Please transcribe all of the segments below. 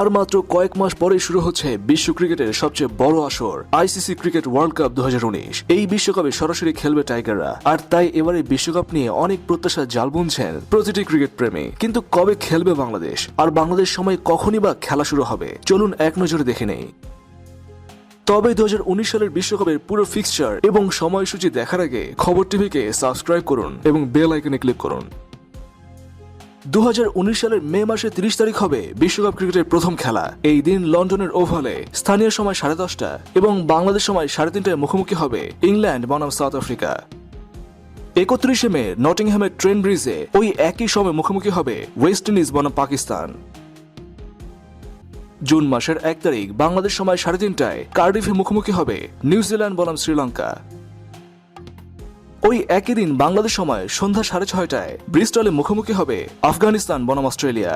আর মাত্র কয়েক মাস পরে শুরু হচ্ছে বিশ্ব ক্রিকেটের সবচেয়ে বড় আসর, আইসিসি ক্রিকেট ওয়ার্ল্ড কাপ দু হাজার উনিশ। এই বিশ্বকাপে সরাসরি খেলবে টাইগাররা। আর তাই এবারে বিশ্বকাপ নিয়ে অনেক প্রত্যাশা জাল বুনছেন প্রতিটি ক্রিকেট প্রেমী। কিন্তু কবে খেলবে বাংলাদেশ? আর বাংলাদেশ সময় কখনই বা খেলা শুরু হবে? চলুন এক নজরে দেখে নেই। তবে দু হাজার উনিশ সালের বিশ্বকাপের পুরো ফিক্সচার এবং সময়সূচি দেখার আগে খবর টিভিকে সাবস্ক্রাইব করুন এবং বেল আইকনে ক্লিক করুন। দু হাজার উনিশ সালের মে মাসের তিরিশ তারিখ হবে বিশ্বকাপ ক্রিকেটের প্রথম খেলা। এই দিন লন্ডনের ওভালে স্থানীয় সময় সাড়ে দশটা এবং বাংলাদেশ সময় সাড়ে তিনটায় মুখোমুখি হবে ইংল্যান্ড, বনাম সাউথ আফ্রিকা। একত্রিশে মে নটিংহ্যামের ট্রেন ব্রিজে ওই একই সময় মুখোমুখি হবে ওয়েস্ট ইন্ডিজ, বনাম পাকিস্তান। জুন মাসের এক তারিখ বাংলাদেশ সময় সাড়ে তিনটায় কার্ডিফে মুখোমুখি হবে নিউজিল্যান্ড, বনাম শ্রীলঙ্কা। ওই একই দিন বাংলাদেশ সময় সন্ধ্যা সাড়ে ছয়টায় ব্রিস্টলে মুখোমুখি হবে আফগানিস্তান, বনাম অস্ট্রেলিয়া।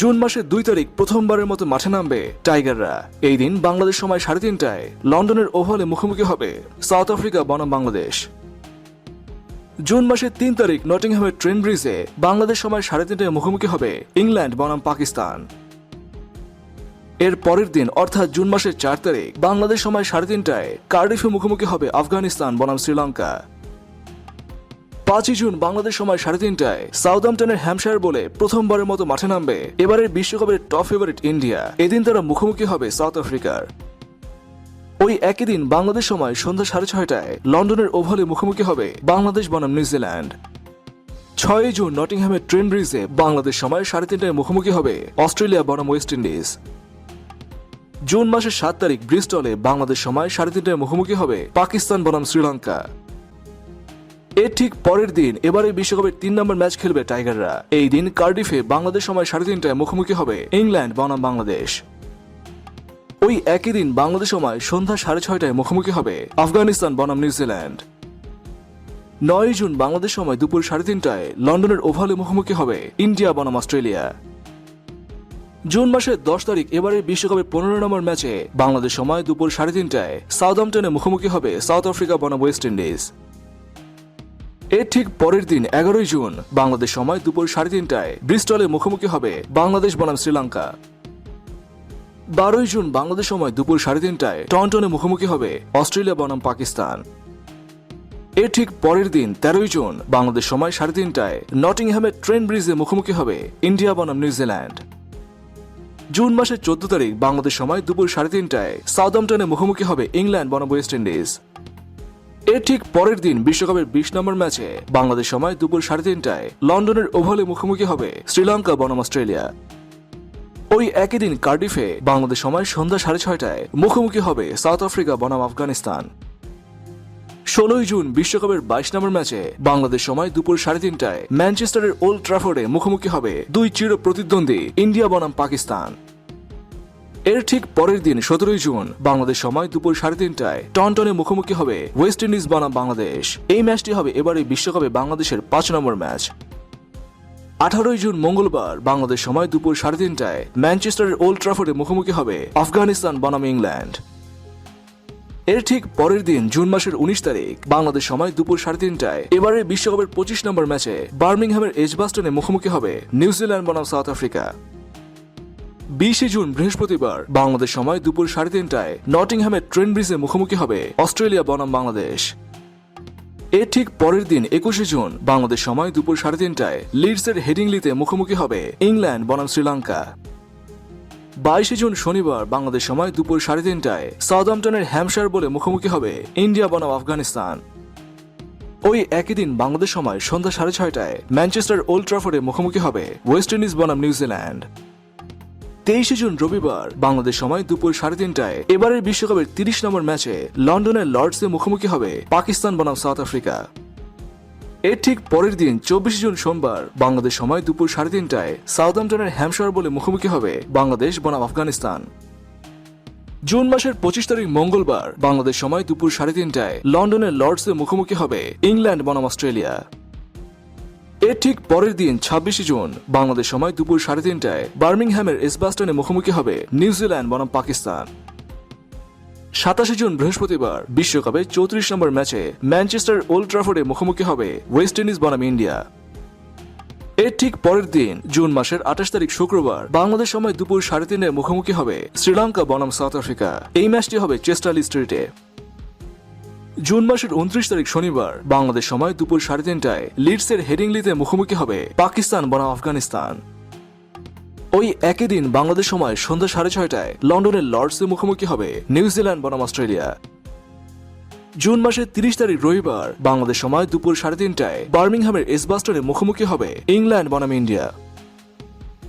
জুন মাসের দুই তারিখ প্রথমবারের মতো মাঠে নামবে টাইগাররা। এই দিন বাংলাদেশ সময় সাড়ে তিনটায় লন্ডনের ওভালে মুখোমুখি হবে সাউথ আফ্রিকা, বনাম বাংলাদেশ। জুন মাসের তিন তারিখ নটিংহামের ট্রেন ব্রিজে বাংলাদেশ সময় সাড়ে তিনটায় মুখোমুখি হবে ইংল্যান্ড, বনাম পাকিস্তান। এর পরের দিন, অর্থাৎ জুন মাসের চার তারিখ, বাংলাদেশ সময় সাড়ে তিনটায়। কার্ডিফে মুখোমুখি হবে আফগানিস্তান, বনাম শ্রীলঙ্কা। পাঁচই জুন, বাংলাদেশ সময় সাড়ে তিনটায়, সাউদাম্পটনের হ্যামশায়ার বলে প্রথমবারের মতো মাঠে নামবে এবারের বিশ্বকাপের টপ ফেভারিট ইন্ডিয়া। এদিন তারা মুখোমুখি হবে সাউথ আফ্রিকার। ওই একই দিন, বাংলাদেশ সময় সন্ধ্যা সাড়ে ছয়টায়, লন্ডনের ওভালে মুখোমুখি হবে বাংলাদেশ, বনাম নিউজিল্যান্ড। ছয়ই জুন, নটিংহ্যামের ট্রেন ব্রিজে বাংলাদেশ সময় সাড়ে তিনটায় মুখোমুখি হবে অস্ট্রেলিয়া, বনাম ওয়েস্ট ইন্ডিজ। জুন মাসের সাত তারিখ ব্রিস্টলে বাংলাদেশ সময় সাড়ে তিনটায় মুখোমুখি হবে পাকিস্তান বনাম শ্রীলঙ্কা। এর ঠিক পরের দিন এবারে বিশ্বকাপের তিন নম্বর ম্যাচ খেলবে টাইগাররা। এই দিন কার্ডিফে বাংলাদেশ সময় সাড়ে তিনটায় মুখোমুখি হবে ইংল্যান্ড বনাম বাংলাদেশ। ওই একই দিন বাংলাদেশ সময় সন্ধ্যা সাড়ে ছয়টায় মুখোমুখি হবে আফগানিস্তান বনাম নিউজিল্যান্ড নয় জুন বাংলাদেশ সময় দুপুর সাড়ে তিনটায় লন্ডনের ওভালে মুখোমুখি হবে ইন্ডিয়া বনাম অস্ট্রেলিয়া। জুন মাসের দশ তারিখ এবারের বিশ্বকাপের পনেরো নম্বর ম্যাচে বাংলাদেশ সময় দুপুর সাড়ে তিনটায় সাউদাম্পটনে মুখোমুখি হবে সাউথ আফ্রিকা বনাম ওয়েস্ট ইন্ডিজ। এর ঠিক পরের দিন, এগারোই জুন, বাংলাদেশ সময় দুপুর সাড়ে তিনটায় ব্রিস্টলে মুখোমুখি হবে বাংলাদেশ বনাম শ্রীলঙ্কা। বারোই জুন, বাংলাদেশ সময় দুপুর সাড়ে তিনটায় টন্টনে মুখোমুখি হবে অস্ট্রেলিয়া বনাম পাকিস্তান। এর ঠিক পরের দিন, তেরোই জুন, বাংলাদেশ সময় সাড়ে তিনটায় নটিংহ্যামের ট্রেন ব্রিজে মুখোমুখি হবে ইন্ডিয়া বনাম নিউজিল্যান্ড। জুন মাসের চোদ্দ তারিখ, বাংলাদেশ সময় দুপুর সাড়ে তিনটায়। সাউদাম্পটনে মুখোমুখি হবে ইংল্যান্ড, বনাম ওয়েস্ট ইন্ডিজ। এর ঠিক পরের দিন বিশ্বকাপের বিশ নম্বর ম্যাচে বাংলাদেশ সময় দুপুর সাড়ে তিনটায় লন্ডনের ওভালে মুখোমুখি হবে শ্রীলঙ্কা, বনাম অস্ট্রেলিয়া। ওই একই দিন কার্ডিফে বাংলাদেশ সময় সন্ধ্যা সাড়ে ছয়টায় মুখোমুখি হবে সাউথ আফ্রিকা, বনাম আফগানিস্তান। ষোলোই জুন বিশ্বকাপের বাইশ নম্বর ম্যাচে বাংলাদেশ সময় দুপুর সাড়ে তিনটায় ম্যানচেস্টারের ওল্ড ট্রাফোর্ডে মুখোমুখি হবে দুই চির প্রতিদ্বন্দ্বী ইন্ডিয়া বনাম পাকিস্তান। এর ঠিক পরের দিন সতেরোই জুন বাংলাদেশ সময় দুপুর সাড়ে তিনটায় টনটনে মুখোমুখি হবে ওয়েস্ট ইন্ডিজ বনাম বাংলাদেশ। এই ম্যাচটি হবে এবারে বিশ্বকাপে বাংলাদেশের পাঁচ নম্বর ম্যাচ। আঠারোই জুন মঙ্গলবার বাংলাদেশ সময় দুপুর সাড়ে তিনটায় ম্যানচেস্টারের ওল্ড ট্রাফোর্ডে মুখোমুখি হবে আফগানিস্তান বনাম ইংল্যান্ড। এর ঠিক পরের দিন জুন মাসের উনিশ তারিখ, বাংলাদেশ সময় দুপুর সাড়ে তিনটায়। এবারের বিশ্বকাপের পঁচিশ নম্বর ম্যাচে বার্মিংহামের এজবাস্টনে মুখোমুখি হবে নিউজিল্যান্ড বনাম সাউথ আফ্রিকা। বিশে জুন, বৃহস্পতিবার, বাংলাদেশ সময় দুপুর সাড়ে তিনটায় নটিংহ্যামের ট্রেন ব্রিজে মুখোমুখি হবে অস্ট্রেলিয়া বনাম বাংলাদেশ। এর ঠিক পরের দিন একুশে জুন, বাংলাদেশ সময় দুপুর সাড়ে তিনটায় লিডসের হেডিংলিতে মুখোমুখি হবে ইংল্যান্ড বনাম শ্রীলঙ্কা। বাইশে জুন শনিবার বাংলাদেশ সময় দুপুর সাড়ে তিনটায় সাউদাম্পটনের হ্যামশায়ার বলে মুখোমুখি হবে ইন্ডিয়া বনাম আফগানিস্তান। ওই একই দিন বাংলাদেশ সময় সন্ধ্যা সাড়ে ছয়টায় ম্যানচেস্টার ওল্ড ট্রাফোর্ডে মুখোমুখি হবে ওয়েস্ট ইন্ডিজ বনাম নিউজিল্যান্ড। তেইশে জুন রবিবার বাংলাদেশ সময় দুপুর সাড়ে তিনটায় এবারের বিশ্বকাপের তিরিশ নম্বর ম্যাচে লন্ডনের লর্ডসে মুখোমুখি হবে পাকিস্তান বনাম সাউথ আফ্রিকা। এর ঠিক পরের দিন, চব্বিশে জুন সোমবার, বাংলাদেশ সময় দুপুর সাড়ে তিনটায় সাউদাম্পটনের হ্যামশায়ার বলে মুখোমুখি হবে বাংলাদেশ বনাম আফগানিস্তান। জুন মাসের পঁচিশ তারিখ মঙ্গলবার, বাংলাদেশ সময় দুপুর সাড়ে তিনটায় লন্ডনের লর্ডসে মুখোমুখি হবে ইংল্যান্ড বনাম অস্ট্রেলিয়া। এর ঠিক পরের দিন, ছাব্বিশে জুন, বাংলাদেশ সময় দুপুর সাড়ে তিনটায় বার্মিংহ্যামের এসবাস্টনে মুখোমুখি হবে নিউজিল্যান্ড বনাম পাকিস্তান। সাতাশে জুন, বৃহস্পতিবার, বিশ্বকাপে চৌত্রিশ নম্বর ম্যাচে ম্যানচেস্টার ওল্ড ট্রাফোর্ডে মুখোমুখি হবে ওয়েস্ট ইন্ডিজ বনাম ইন্ডিয়া। এর ঠিক পরের দিন, জুন মাসের আঠাশ তারিখ শুক্রবার, বাংলাদেশ সময় দুপুর সাড়ে তিনের মুখোমুখি হবে শ্রীলঙ্কা বনাম সাউথ আফ্রিকা। এই ম্যাচটি হবে চেস্টারলি স্ট্রিটে। জুন মাসের উনত্রিশ তারিখ শনিবার, বাংলাদেশ সময় দুপুর সাড়ে তিনটায় লিডসের হেডিংলিতে মুখোমুখি হবে পাকিস্তান বনাম আফগানিস্তান। ওই একই দিন বাংলাদেশ সময় সন্ধ্যা সাড়ে ছয়টায় লন্ডনের লর্ডসে মুখোমুখি হবে নিউজিল্যান্ড বনাম অস্ট্রেলিয়া। জুন মাসের তিরিশ তারিখ রবিবার বাংলাদেশ সময় দুপুর সাড়ে তিনটায় বার্মিংহামের এসবাস্টনে মুখোমুখি হবে ইংল্যান্ড বনাম ইন্ডিয়া।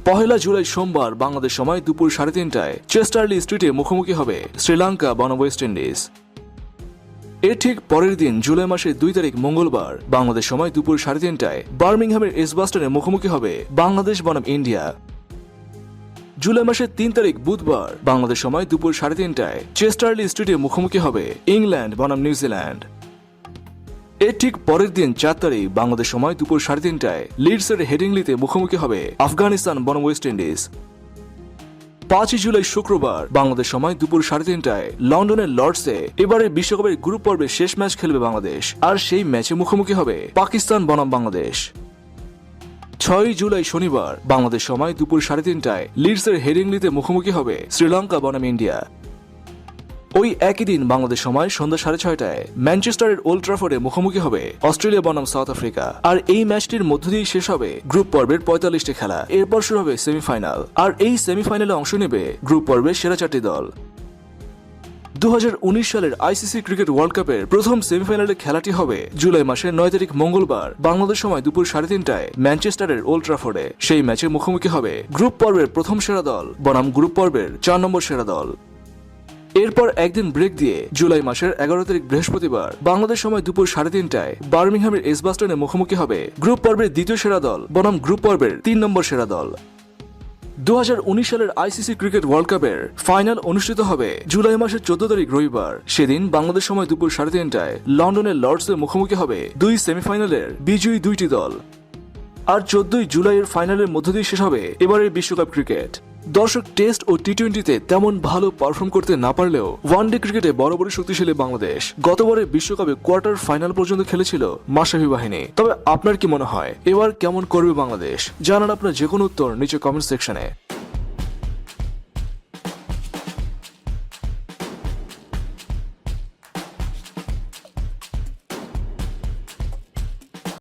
পহেলা জুলাই সোমবার বাংলাদেশ সময় দুপুর সাড়ে তিনটায় চেস্টারলি স্ট্রিটে মুখোমুখি হবে শ্রীলঙ্কা বনাম ওয়েস্ট ইন্ডিজ। এর ঠিক পরের দিন জুলাই মাসের দুই তারিখ মঙ্গলবার বাংলাদেশ সময় দুপুর সাড়ে তিনটায় বার্মিংহামের এসবাস্টনে মুখোমুখি হবে বাংলাদেশ বনাম ইন্ডিয়া। জুলাই মাসের তিন তারিখ বুধবার। বাংলাদেশ সময় দুপুর সাড়ে তিনটায়। চেস্টারলি স্ট্রিটে মুখোমুখি হবে ইংল্যান্ড, বনাম নিউজিল্যান্ড এর ঠিক পরের দিন চার তারিখ বাংলাদেশ সময় দুপুর সাড়ে তিনটায় লিডসের হেডিংলিতে মুখোমুখি হবে আফগানিস্তান, বনাম ওয়েস্ট ইন্ডিজ। পাঁচই জুলাই শুক্রবার বাংলাদেশ সময় দুপুর সাড়ে তিনটায় লন্ডনের লর্ডসে এবারে বিশ্বকাপের গ্রুপ পর্বে শেষ ম্যাচ খেলবে বাংলাদেশ। আর সেই ম্যাচে মুখোমুখি হবে পাকিস্তান, বনাম বাংলাদেশ। ছয়ই জুলাই শনিবার, বাংলাদেশ সময় দুপুর সাড়ে তিনটায় লিডসের হেডিংলিতে মুখোমুখি হবে শ্রীলঙ্কা বনাম ইন্ডিয়া। ওই একই দিন বাংলাদেশ সময় সন্ধ্যা সাড়ে ছয়টায় ম্যানচেস্টারের ওল্ড ট্রাফোর্ডে মুখোমুখি হবে অস্ট্রেলিয়া বনাম সাউথ আফ্রিকা। আর এই ম্যাচটির মধ্য দিয়েই শেষ হবে গ্রুপ পর্বের পঁয়তাল্লিশটি খেলা। এরপর শুরু হবে সেমিফাইনাল। আর এই সেমিফাইনালে অংশ নেবে গ্রুপ পর্বের সেরা চারটি দল। দু হাজার উনিশ সালের আইসিসি ক্রিকেট ওয়ার্ল্ড কাপের প্রথম সেমিফাইনালের খেলাটি হবে জুলাই মাসের নয় তারিখ মঙ্গলবার, বাংলাদেশ সময় দুপুর সাড়ে তিনটায় ম্যানচেস্টারের ওল্ড ট্রাফোর্ডে। সেই ম্যাচে মুখোমুখি হবে গ্রুপ পর্বের প্রথম সেরা দল, বনাম গ্রুপ পর্বের চার নম্বর সেরা দল। এরপর একদিন ব্রেক দিয়ে জুলাই মাসের এগারো তারিখ বৃহস্পতিবার, বাংলাদেশ সময় দুপুর সাড়ে তিনটায় বার্মিংহামের এসবাস্টনে মুখোমুখি হবে গ্রুপ পর্বের দ্বিতীয় সেরা দল, বনাম গ্রুপ পর্বের তিন নম্বর সেরা দল। দু হাজার উনিশ সালের আইসিসি ক্রিকেট ওয়ার্ল্ড কাপের ফাইনাল অনুষ্ঠিত হবে জুলাই মাসের চোদ্দ তারিখ রবিবার। সেদিন বাংলাদেশ সময় দুপুর সাড়ে তিনটায় লন্ডনের লর্ডসের মুখোমুখি হবে দুই সেমিফাইনালের বিজয়ী দুইটি দল। আর চোদ্দই জুলাইয়ের ফাইনালের মধ্য দিয়ে শেষ হবে এবারের বিশ্বকাপ ক্রিকেট। দর্শক টেস্ট ও টি টোয়েন্টিতে তেমন ভালো পারফর্ম করতে না পারলেও ওয়ানডে ক্রিকেটে বরাবরই শক্তিশালী বাংলাদেশ। গতবারের বিশ্বকাপে কোয়ার্টার ফাইনাল পর্যন্ত খেলেছিল মাসাহী বাহিনী। তবে আপনার কি মনে হয়, এবার কেমন করবে বাংলাদেশ? জানান আপনার যে কোনো উত্তর নিচে কমেন্ট সেকশনে